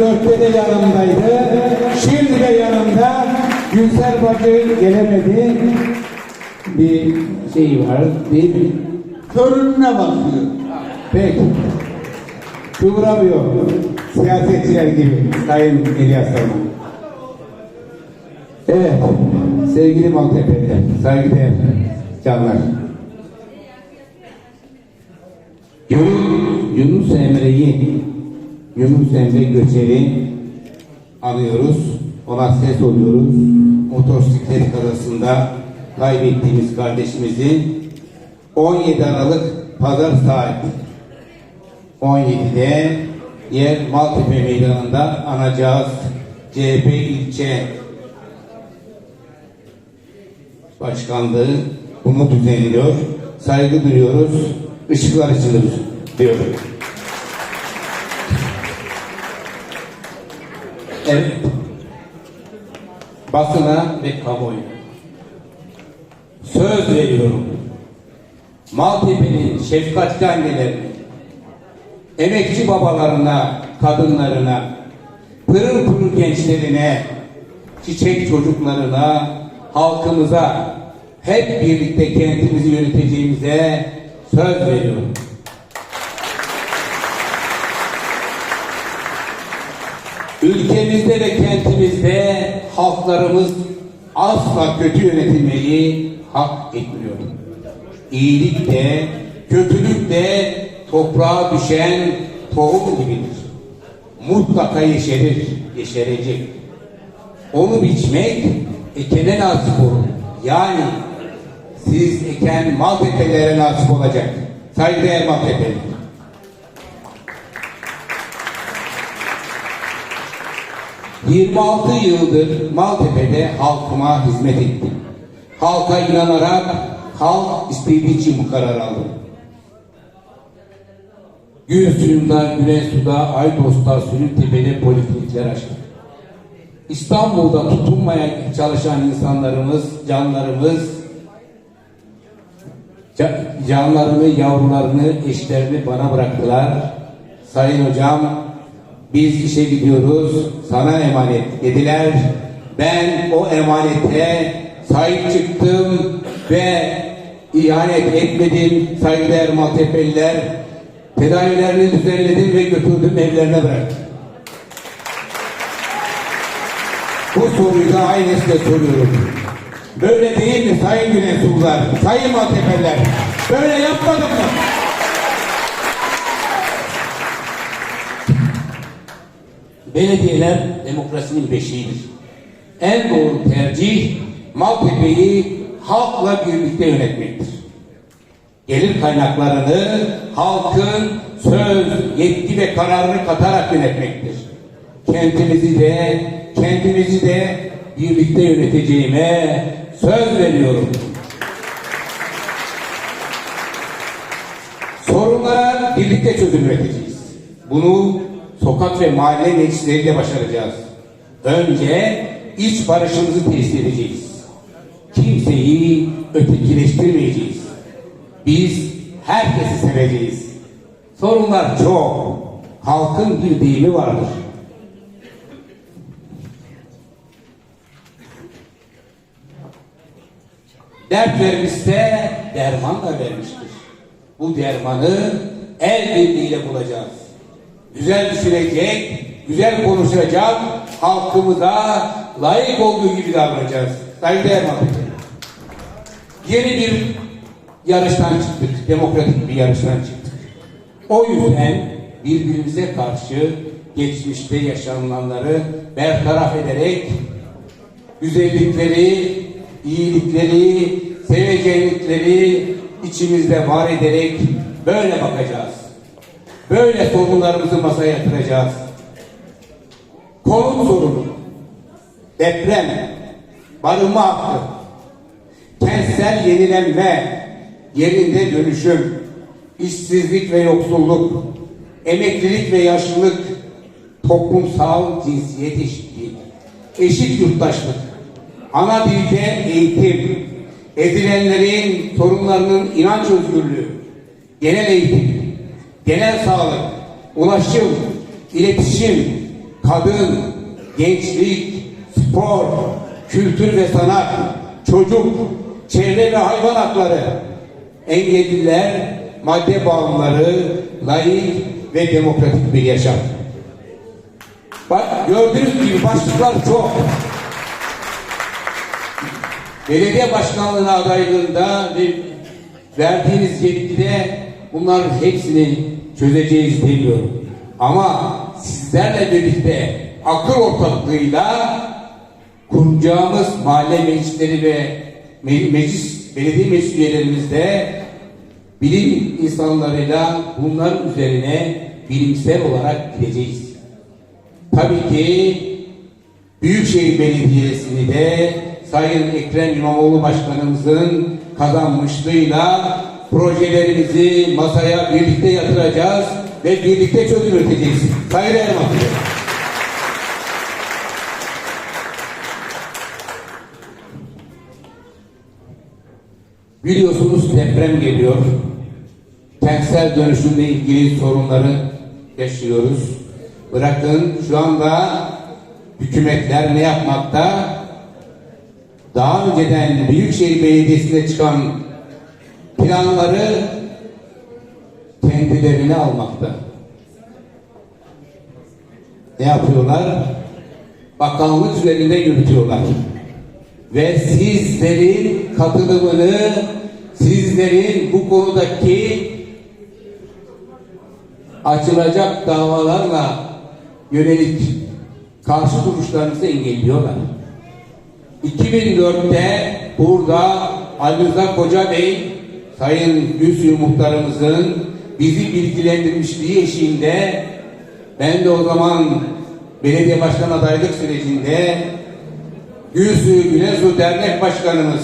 2004'te de yanımdaydı. Şimdi de yanımda. Gülser Bacı gelemedi. Bir şey var değil mi? Körününe bakıyor. Peki. Kıvıramıyor. Siyasetçiler gibi. Sayın İlyas Salman. Evet. Sevgili Maltepe'de, saygıdeğer canlar. Yunus Emre'yi, Yunus Emre Göçer'i anıyoruz. Ona ses oluyoruz. Motosiklet kazasında kaybettiğimiz kardeşimizi 17 Aralık Pazar saat 17'de yer Maltepe Meydanı'nda anacağız. CHP ilçe başkanlığı bunu düzenliyor. Saygı duyuyoruz. Işıklar açılır diyorum. Evet. Basına ve kamuoyu. Söz veriyorum. Maltepe'nin şefkatli annelerine, emekçi babalarına, kadınlarına, pırıl pırıl gençlerine, çiçek çocuklarına, halkımıza, hep birlikte kentimizi yöneteceğimize söz veriyorum. Ülkemizde ve kentimizde halklarımız asla kötü yönetilmeyi hak etmiyor. İyilik de, kötülük de toprağa düşen tohum gibidir. Mutlaka yeşerir, yeşerecek. Onu biçmek ekene nasip olur. Yani siz eken Maltepe'lere nasip olacak. Saygıdeğer Maltepe'li. ...26 yıldır Maltepe'de halkıma hizmet ettim. Halka inanarak halk istediği için bu karar aldım. Gül suyunda, Güneş suda, Aydos'ta, Sülüntepe'de poliklinikler açtık. İstanbul'da tutunmaya çalışan insanlarımız, canlarımız, ca- canlarını, yavrularını, eşlerini bana bıraktılar. Sayın hocam, biz işe gidiyoruz, sana emanet dediler. Ben o emanete sahip çıktım ve ihanet etmedim. Saygıdeğer Maltepeliler, tedavilerini düzenledim ve götürdüm evlerine bıraktım. Bu soruyu da aynı size soruyorum. Böyle değil mi Sayın Güneysullar, Sayın Maltepeler? Böyle yapmadık mı? Belediyeler demokrasinin beşiğidir. En doğru tercih Maltepe'yi halkla birlikte yönetmektir. Gelir kaynaklarını halkın söz, yetki ve kararını katarak yönetmektir. Kentimizi de, kendimizi de birlikte yöneteceğime söz veriyorum. Sorunlara birlikte çözüm üreteceğiz. Bunu sokak ve mahalle meclisleriyle başaracağız. Önce iç barışımızı tesis edeceğiz. Kimseyi ötekileştirmeyeceğiz. Biz herkesi seveceğiz. Sorunlar çok. Halkın bir deyimi vardır. Dert vermişse derman da vermiştir. Bu dermanı el birliğiyle bulacağız. Güzel düşünecek, güzel konuşacak, halkımıza layık olduğu gibi davranacağız. Saygıdeğer Mahmut'um. Yeni bir yarıştan çıktık, demokratik bir yarıştan çıktık. O yüzden birbirimize karşı geçmişte yaşanılanları bertaraf ederek güzellikleri, iyilikleri, seveceğinlikleri içimizde var ederek böyle bakacağız. Böyle sorunlarımızı masaya yatıracağız. Konut sorunu, deprem, barınma hakkı, kentsel yenilenme, yerinde dönüşüm, işsizlik ve yoksulluk, emeklilik ve yaşlılık, toplumsal cinsiyet eşitliği, eşit yurttaşlık, ana dilde eğitim, ezilenlerin sorunlarının inanç özgürlüğü, genel eğitim, genel sağlık, ulaşım, iletişim, kadın, gençlik, spor, kültür ve sanat, çocuk, çevre ve hayvan hakları, engelliler, madde bağımlıları, layık ve demokratik bir yaşam. Bak gördüğünüz gibi başlıklar çok. Belediye başkanlığına adaylığında ve verdiğiniz yetkide bunların hepsini çözeceğiz demiyorum. Ama sizlerle birlikte akıl ortaklığıyla kuracağımız mahalle meclisleri ve me- meclis, belediye meclis üyelerimizde bilim insanlarıyla bunların üzerine bilimsel olarak gideceğiz. Tabii ki Büyükşehir Belediyesi'ni de Sayın Ekrem İmamoğlu Başkanımızın kazanmışlığıyla projelerimizi masaya birlikte yatıracağız ve birlikte çözüm üreteceğiz. Saygıdeğer mahkumlar. Biliyorsunuz deprem geliyor. Kentsel dönüşümle ilgili sorunları yaşıyoruz. Bırakın şu anda hükümetler ne yapmakta? Daha önceden Büyükşehir Belediyesi'nde çıkan planları kendilerine almakta. Ne yapıyorlar? Bakanlık üzerinde yürütüyorlar. Ve sizlerin katılımını, sizlerin bu konudaki açılacak davalarla yönelik karşı duruşlarınızı engelliyorlar. 2004'te burada Ali Rıza Koca Bey, Sayın Gülsuyu Muhtarımızın bizi bilgilendirmişliği eşiğinde ben de o zaman belediye başkan adaylık sürecinde Gülsuyu Günesu Dernek Başkanımız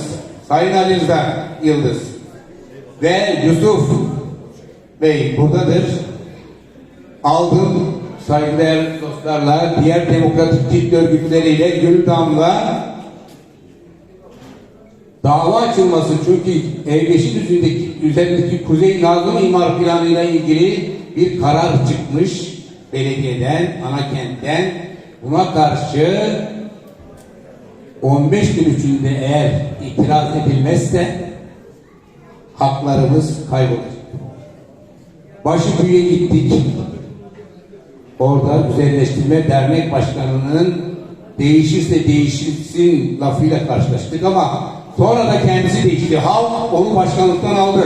Sayın Ali Rıza Yıldız ve Yusuf Bey buradadır. Aldım saygıdeğer dostlarla, diğer demokratik kitle örgütleriyle Gül Damla dava açılması çünkü E5'in üzerindeki, üzerindeki Kuzey Nazım İmar Planı ile ilgili bir karar çıkmış belediyeden, ana kentten. Buna karşı 15 gün içinde eğer itiraz edilmezse haklarımız kaybolacak. Başıköy'e gittik. Orada Güzelleştirme Dernek Başkanı'nın değişirse değişirsin lafıyla karşılaştık ama sonra da kendisi değişti. Halk onu başkanlıktan aldı.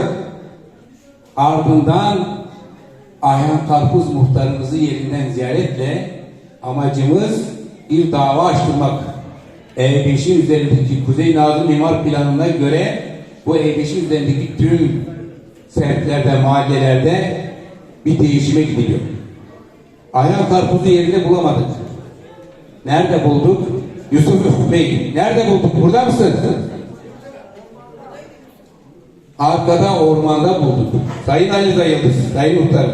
Ardından Ayhan Karpuz muhtarımızı yerinden ziyaretle amacımız bir dava açtırmak. E5'in üzerindeki Kuzey Nazım İmar Planı'na göre bu E5'in üzerindeki tüm semtlerde, mahallelerde bir değişime gidiliyor. Ayhan Karpuz'u yerinde bulamadık. Nerede bulduk? Yusuf Bey, nerede bulduk? Burada mısın? Arkada ormanda bulduk. Sayın Ali Zayıldız, Sayın Muhtarım.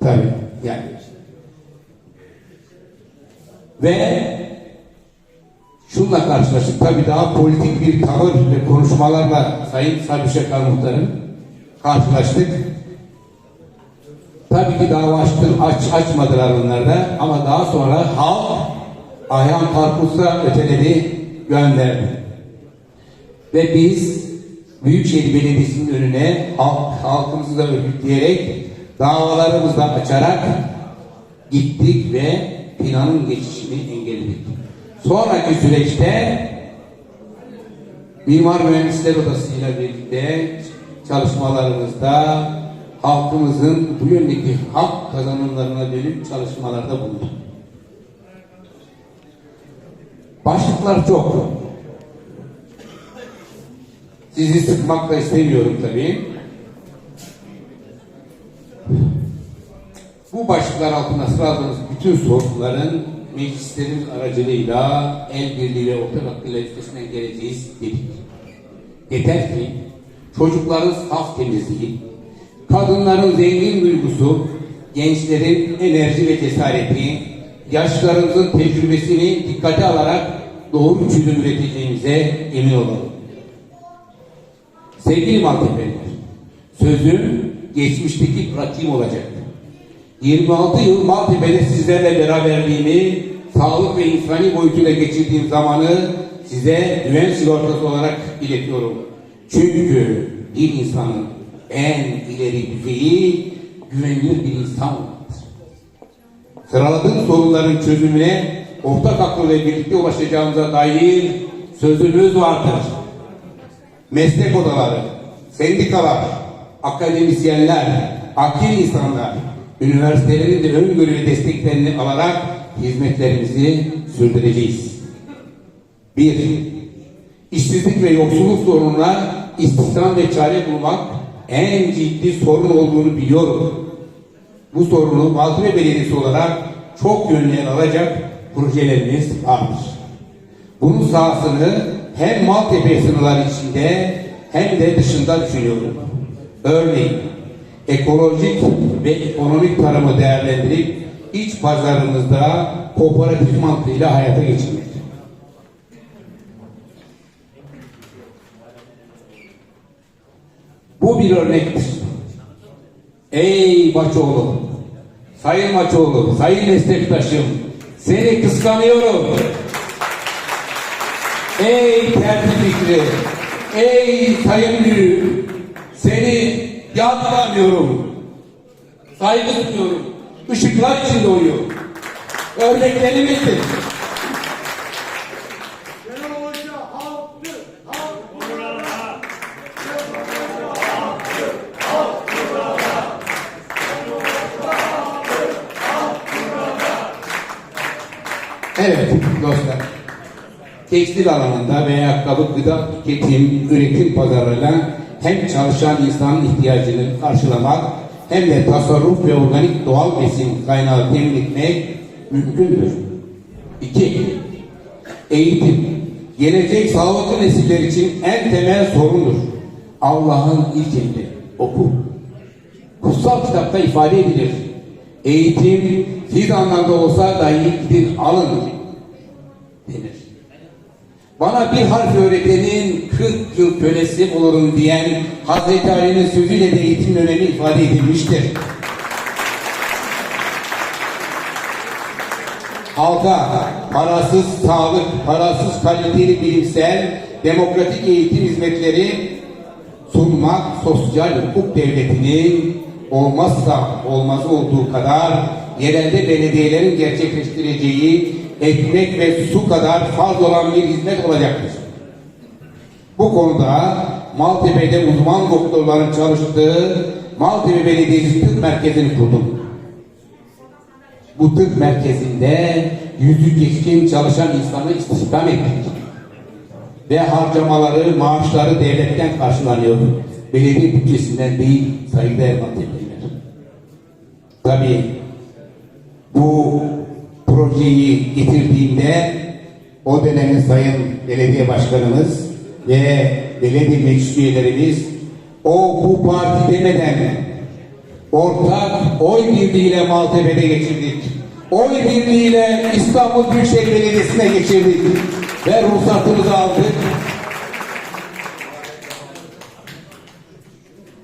Tabii, yani. Ve şunla karşılaştık. Tabii daha politik bir tavır ve konuşmalarla Sayın Sabri Şakar Muhtarım karşılaştık. Tabii ki dava açtı, aç, açmadılar onlarda ama daha sonra halk Ayhan Karpuz'a öteledi, gönderdi. Ve biz Büyükşehir Belediyesi'nin önüne halk, halkımızı da örgütleyerek davalarımızı da açarak gittik ve planın geçişini engelledik. Sonraki süreçte Mimar Mühendisler Odası ile birlikte çalışmalarımızda halkımızın bu yöndeki hak kazanımlarına dönük çalışmalarda bulunduk. Başlıklar çok. Sizi sıkmak da istemiyorum tabii. Bu başlıklar altında sıraladığımız bütün sorunların meclislerimiz aracılığıyla el birliği ve ortak hakkıyla üstesinden geleceğiz dedik. Yeter ki çocukların saf temizliği, kadınların zengin duygusu, gençlerin enerji ve cesareti, yaşlarımızın tecrübesini dikkate alarak doğru çözüm üreteceğimize emin olalım. Sevgili Maltepe'liler, sözüm geçmişteki pratiğim olacak. 26 yıl Maltepe'de sizlerle beraberliğimi, sağlık ve insani boyutuyla geçirdiğim zamanı size güven sigortası olarak iletiyorum. Çünkü bir insanın en ileri düzeyi güvenilir bir insan olmaktır. Sıraladığım sorunların çözümüne ortak akıl ve birlikte ulaşacağımıza dair sözümüz vardır. Meslek odaları, sendikalar, akademisyenler, akil insanlar, üniversitelerin de öngörü ve desteklerini alarak hizmetlerimizi sürdüreceğiz. Bir, işsizlik ve yoksulluk sorununa istihdam ve çare bulmak en ciddi sorun olduğunu biliyorum. Bu sorunu Maltepe Belediyesi olarak çok yönlü alacak projelerimiz vardır. Bunun sahasını hem Maltepe sınırları içinde hem de dışında düşünüyorum. Örneğin ekolojik ve ekonomik tarımı değerlendirip iç pazarımızda kooperatif mantığıyla hayata geçirmek. Bu bir örnektir. Ey Maçoğlu, Sayın Maçoğlu, Sayın meslektaşım, seni kıskanıyorum. Ey tertip fikri, ey sayın büyük, seni yadlamıyorum. Saygı duyuyorum. Işıklar içinde uyuyor. Örneklerimizdir. Evet dostlar. Tekstil alanında veya ayakkabı, gıda, tüketim, üretim pazarlarıyla hem çalışan insanın ihtiyacını karşılamak hem de tasarruf ve organik doğal besin kaynağı temin etmek mümkündür. İki, eğitim. Gelecek sağlıklı nesiller için en temel sorundur. Allah'ın ilk emri. Oku. Kutsal kitapta ifade edilir. Eğitim siz anlamda olsa dahi gidin alın. Bana bir harf öğretenin 40 yıl kölesi olurum diyen Hazreti Ali'nin sözüyle de eğitim önemi ifade edilmiştir. Halka parasız sağlık, parasız kaliteli bilimsel, demokratik eğitim hizmetleri sunmak sosyal hukuk devletinin olmazsa olmazı olduğu kadar yerelde belediyelerin gerçekleştireceği ekmek ve su kadar farz olan bir hizmet olacaktır. Bu konuda Maltepe'de uzman doktorların çalıştığı Maltepe Belediyesi Tıp Merkezi'ni kurdum. Bu tıp merkezinde yüzü geçkin çalışan insanı istihdam ettik. Ve harcamaları, maaşları devletten karşılanıyor. Belediye bütçesinden değil saygıdeğer Maltepe'liler. Tabii bu projeyi getirdiğinde o dönemin sayın belediye başkanımız ve belediye meclis o bu parti demeden ortak oy birliğiyle Maltepe'de geçirdik. Oy birliğiyle İstanbul Büyükşehir Belediyesi'ne geçirdik. Ve ruhsatımızı aldık.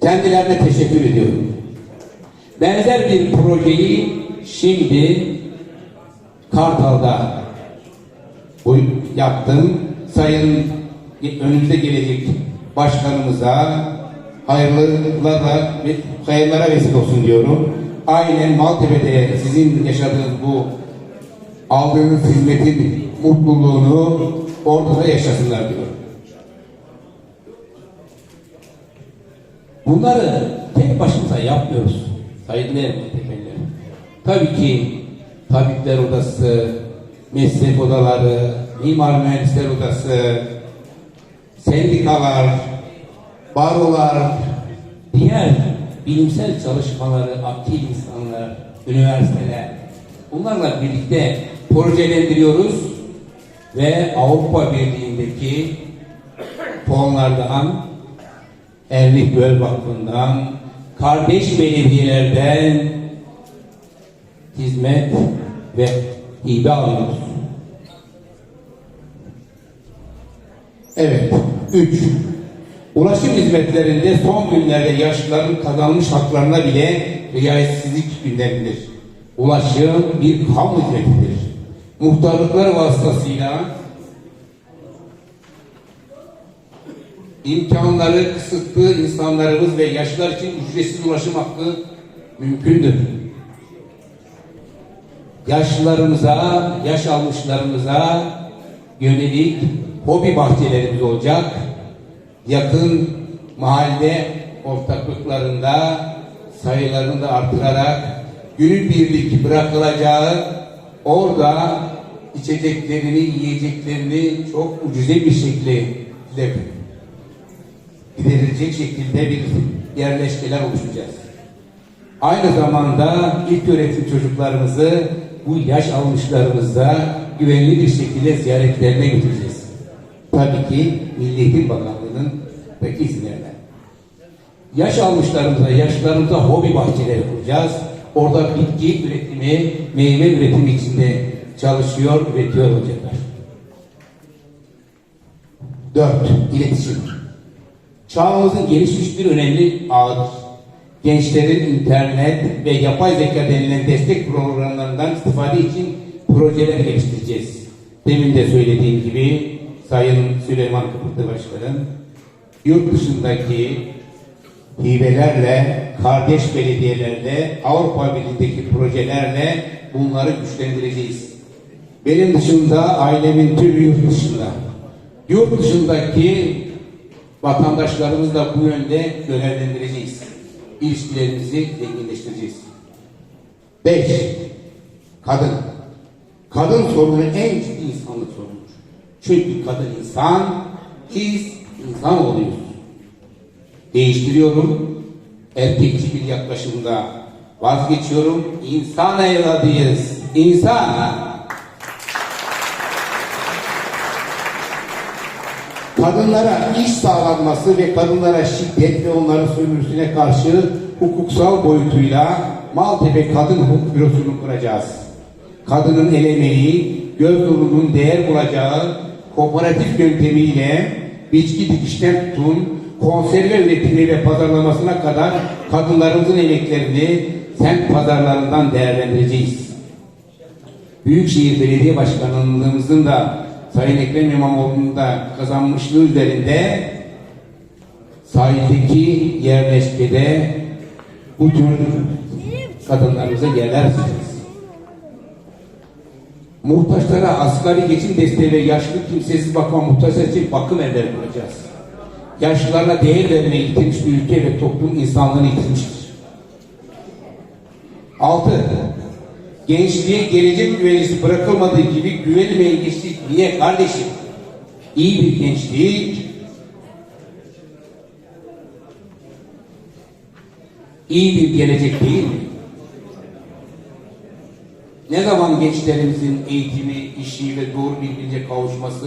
Kendilerine teşekkür ediyorum. Benzer bir projeyi şimdi Kartal'da yaptım. Sayın önümüzde gelecek başkanımıza hayırlılara ve hayırlara vesile olsun diyorum. Aynen Maltepe'de sizin yaşadığınız bu aldığınız hizmetin mutluluğunu orada da yaşasınlar diyorum. Bunları tek başımıza yapmıyoruz. Saygıdeğer Maltepeliler. Tabii ki tabipler odası, meslek odaları, mimar mühendisler odası, sendikalar, barolar, diğer bilimsel çalışmaları, akil insanlar, üniversiteler, bunlarla birlikte projelendiriyoruz ve Avrupa Birliği'ndeki fonlardan, Erlik Göl Vakfı'ndan, kardeş belediyelerden hizmet ve hibe alıyoruz. Evet. Üç. Ulaşım hizmetlerinde son günlerde yaşlıların kazanmış haklarına bile riayetsizlik gündemidir. Ulaşım bir kamu hizmetidir. Muhtarlıklar vasıtasıyla imkanları kısıtlı insanlarımız ve yaşlılar için ücretsiz ulaşım hakkı mümkündür. Yaşlılarımıza, yaş almışlarımıza yönelik hobi bahçelerimiz olacak. Yakın mahalle ortaklıklarında sayılarını da artırarak günübirlik bırakılacağı orada içeceklerini, yiyeceklerini çok ucuze bir şekilde giderilecek şekilde bir yerleşkeler oluşturacağız. Aynı zamanda ilk öğretim çocuklarımızı bu yaş almışlarımızda güvenli bir şekilde ziyaretlerine götüreceğiz. Tabii ki Milli Eğitim Bakanlığı'nın peki izinlerine. Yaş almışlarımıza, yaşlarımıza hobi bahçeleri kuracağız. Orada bitki üretimi, meyve üretimi içinde çalışıyor, üretiyor olacaklar. Dört, iletişim. Çağımızın gelişmiş bir önemli ağıdır. Gençlerin internet ve yapay zeka denilen destek programlarından istifade için projeler geliştireceğiz. Demin de söylediğim gibi Sayın Süleyman Kıpırtı Başkanım, yurt dışındaki hibelerle, kardeş belediyelerle, Avrupa Birliği'ndeki projelerle bunları güçlendireceğiz. Benim dışında ailemin tümü yurt dışında. Yurt dışındaki vatandaşlarımızı da bu yönde görevlendireceğiz. İlişkilerimizi zenginleştireceğiz. Beş, kadın. Kadın sorunu en ciddi insanlık sorunudur. Çünkü kadın insan, biz insan oluyoruz. Değiştiriyorum. Erkekçi bir yaklaşımda vazgeçiyorum. İnsan evladıyız. İnsan. Kadınlara iş sağlanması ve kadınlara şiddet ve onların sömürüsüne karşı hukuksal boyutuyla Maltepe Kadın Hukuk Bürosu'nu kuracağız. Kadının el emeği, göz nurunun değer bulacağı kooperatif yöntemiyle biçki dikişten tutun, konserve üretimi ve pazarlamasına kadar kadınlarımızın emeklerini semt pazarlarından değerlendireceğiz. Büyükşehir Belediye Başkanlığımızın da Sayın Ekrem İmamoğlu'nun da kazanmışlığı üzerinde sahildeki yerleşkede bu tür kadınlarımıza yerler açacağız. Muhtaçlara asgari geçim desteği ve yaşlı kimsesiz bakma muhtaçlar için bakım evleri kuracağız. Yaşlılarına değer vermeyi yitirmiş bir ülke ve toplum insanlığını yitirmiştir. Altı, gençliğe gelecek güvencesi bırakılmadığı gibi güvenmeyen gençlik niye kardeşim? İyi bir gençlik, iyi bir gelecek değil mi? Ne zaman gençlerimizin eğitimi, işi ve doğru birbirine kavuşması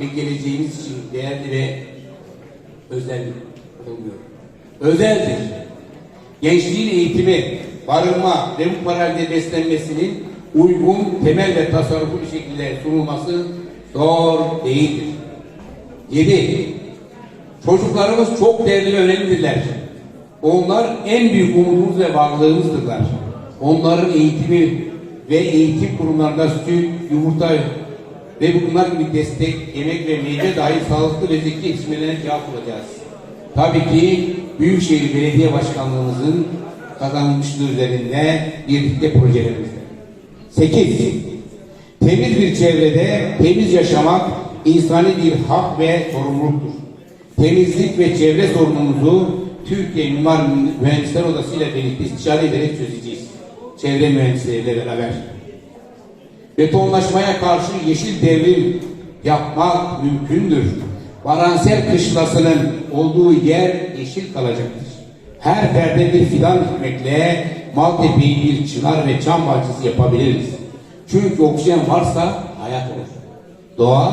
ve geleceğimiz için değerli ve özel olmuyor. Özeldir. Gençliğin eğitimi, barınma ve paralelde beslenmesinin uygun, temel ve tasarruflu bir şekilde sunulması zor değildir. Yedi, çocuklarımız çok değerli ve önemlidirler. Onlar en büyük umudumuz ve varlığımızdırlar. Onların eğitimi ve eğitim kurumlarında süt, yumurta ve bunlar gibi destek, yemek ve meyve dahil sağlıklı ve zeki yetişmelerine cevap bulacağız. Tabii ki Büyükşehir Belediye Başkanlığımızın kazanmışlığı üzerinde birlikte projelerimizde. 8. Temiz bir çevrede temiz yaşamak insani bir hak ve sorumluluktur. Temizlik ve çevre sorunumuzu Türkiye Mimar Mühendisler Odası ile birlikte istişare ederek çözeceğiz. Çevre mühendisleriyle beraber. Betonlaşmaya karşı yeşil devrim yapmak mümkündür. Varansel kışlasının olduğu yer yeşil kalacaktır. Her perde bir fidan dikmekle Maltepe'yi bir çınar ve çam bahçesi yapabiliriz. Çünkü oksijen varsa hayat olur. Doğa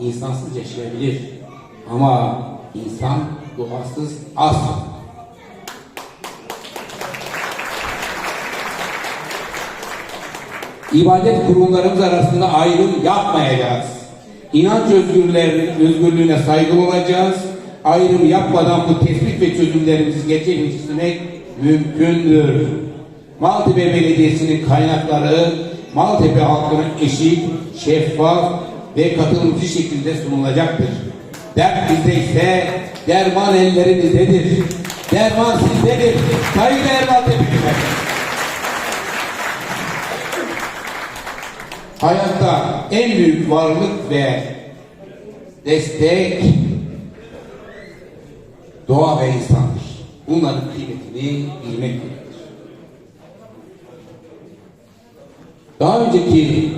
insansız yaşayabilir. Ama insan doğasız asla. İbadet kurumlarımız arasında ayrım yapmayacağız. İnanç özgürlüğüne, saygılı olacağız. Ayrım yapmadan bu tespit ve çözümlerimizi gerçekleştirmek mümkündür. Maltepe Belediyesi'nin kaynakları Maltepe halkına eşit, şeffaf ve katılımcı şekilde sunulacaktır. Dert bizde ise derman ellerinizdedir. Derman sizdedir. Sayın Erman Tepe'liler. Hayatta en büyük varlık ve destek doğa ve insandır. Bunların kıymetini bilmek gerekir. Daha önceki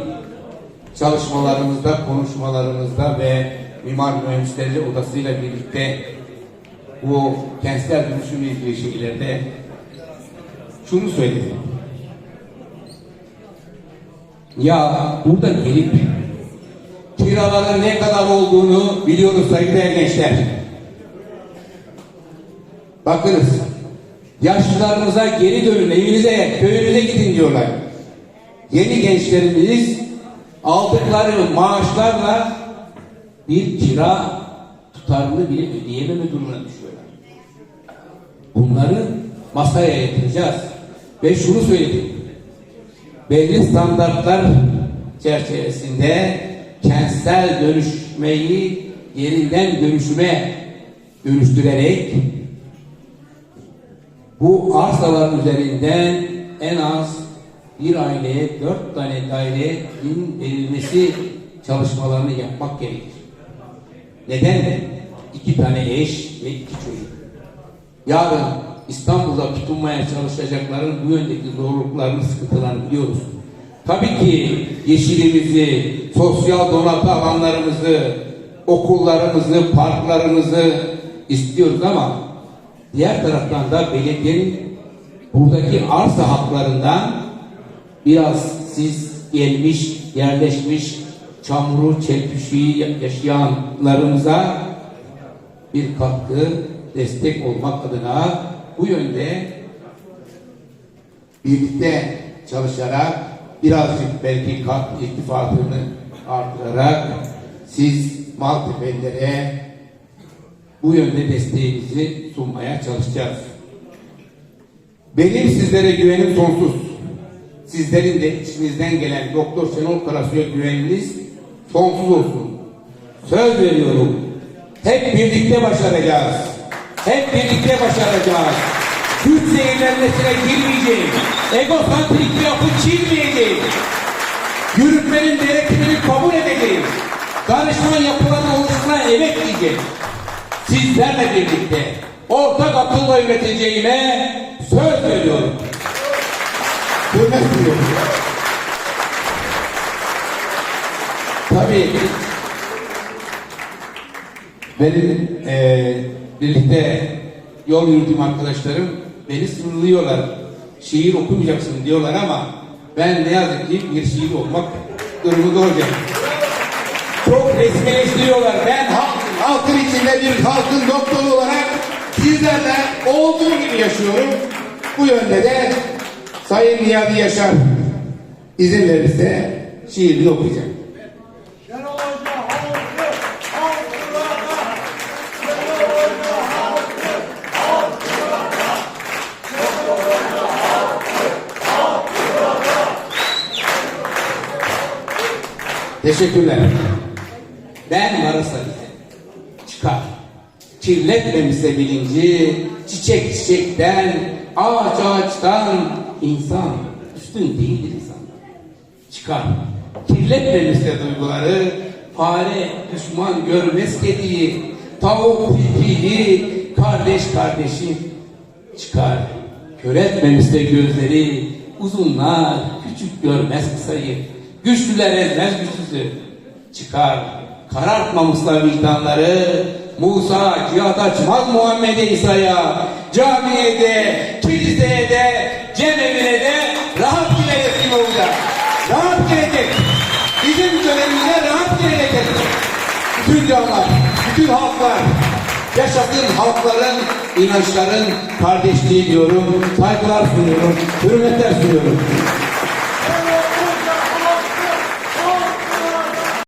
çalışmalarımızda, konuşmalarımızda ve Mimar Mühendisleri Odası'yla birlikte bu kentsel dönüşümle ilgili şeylerde şunu söyledim. Ya burada gelip kiraların ne kadar olduğunu biliyoruz saygıdeğer gençler. Bakınız yaşlılarınıza geri dönün evinize köyünüze gidin diyorlar. Yeni gençlerimiz aldıkları maaşlarla bir kira tutarını bile ödeyememe durumuna düşüyorlar. Bunları masaya yatıracağız. Ve şunu söyledim. Belli standartlar çerçevesinde kentsel dönüşmeyi yerinden dönüşüme dönüştürerek bu arsaların üzerinden en az bir aileye dört tane dairenin verilmesi çalışmalarını yapmak gerekir. Neden? İki tane eş ve iki çocuk. Yarın İstanbul'da tutunmaya çalışacakların bu yöndeki zorluklarını, sıkıntılarını biliyoruz. Tabii ki yeşilimizi, sosyal donatı alanlarımızı, okullarımızı, parklarımızı istiyoruz ama diğer taraftan da belediyenin buradaki arsa haklarından biraz siz gelmiş, yerleşmiş, çamuru, çelpüşüğü yaşayanlarımıza bir katkı, destek olmak adına bu yönde birlikte çalışarak birazcık belki kat irtifatını artırarak siz Maltepe'lere bu yönde desteğimizi sunmaya çalışacağız. Benim sizlere güvenim sonsuz. Sizlerin de içinizden gelen Doktor Şenol Karasu'ya güveniniz sonsuz olsun. Söz veriyorum. Hep birlikte başaracağız. Hep birlikte başaracağız. Güç zehirlenmesine girmeyeceğim. Egosantrik bir yapı çizmeyeceğim. Yürütmenin gerekimini kabul edeceğim. Danışman yapıların oluşumuna emek diyeceğim. Sizlerle birlikte ortak akılla üreteceğime söz veriyorum. Tabii benim eee birlikte yol yürüdüğüm arkadaşlarım beni sınırlıyorlar. Şiir okumayacaksın diyorlar ama ben ne yazık ki bir şiir okumak durumunda olacağım. Çok resmileştiriyorlar. Ben halk, halkın içinde bir halkın doktoru olarak sizlerle olduğu gibi yaşıyorum. Bu yönde de Sayın Niyazi Yaşar izin verirse şiirini halkı Teşekkürler. Ben çıkar. Kirletmemişse bilinci, çiçek çiçekten, ağaç ağaçtan, insan üstün değildir insan. Çıkar. Kirletmemişse duyguları, fare düşman görmez kediyi, tavuk pipiyi, kardeş kardeşi çıkar. Kör etmemişse gözleri, uzunlar küçük görmez kısayı, güçlüler ezmez güçsüzü. Çıkar, karartmamışsa vicdanları, Musa cihat açmaz Muhammed'e İsa'ya, camiye de, kiliseye de, cemevine de rahat girecek olacak. Rahat girecek. Bizim dönemimize rahat girecek. Bütün canlar, bütün halklar, yaşadığın halkların, inançların kardeşliği diyorum, saygılar sunuyorum, hürmetler sunuyorum.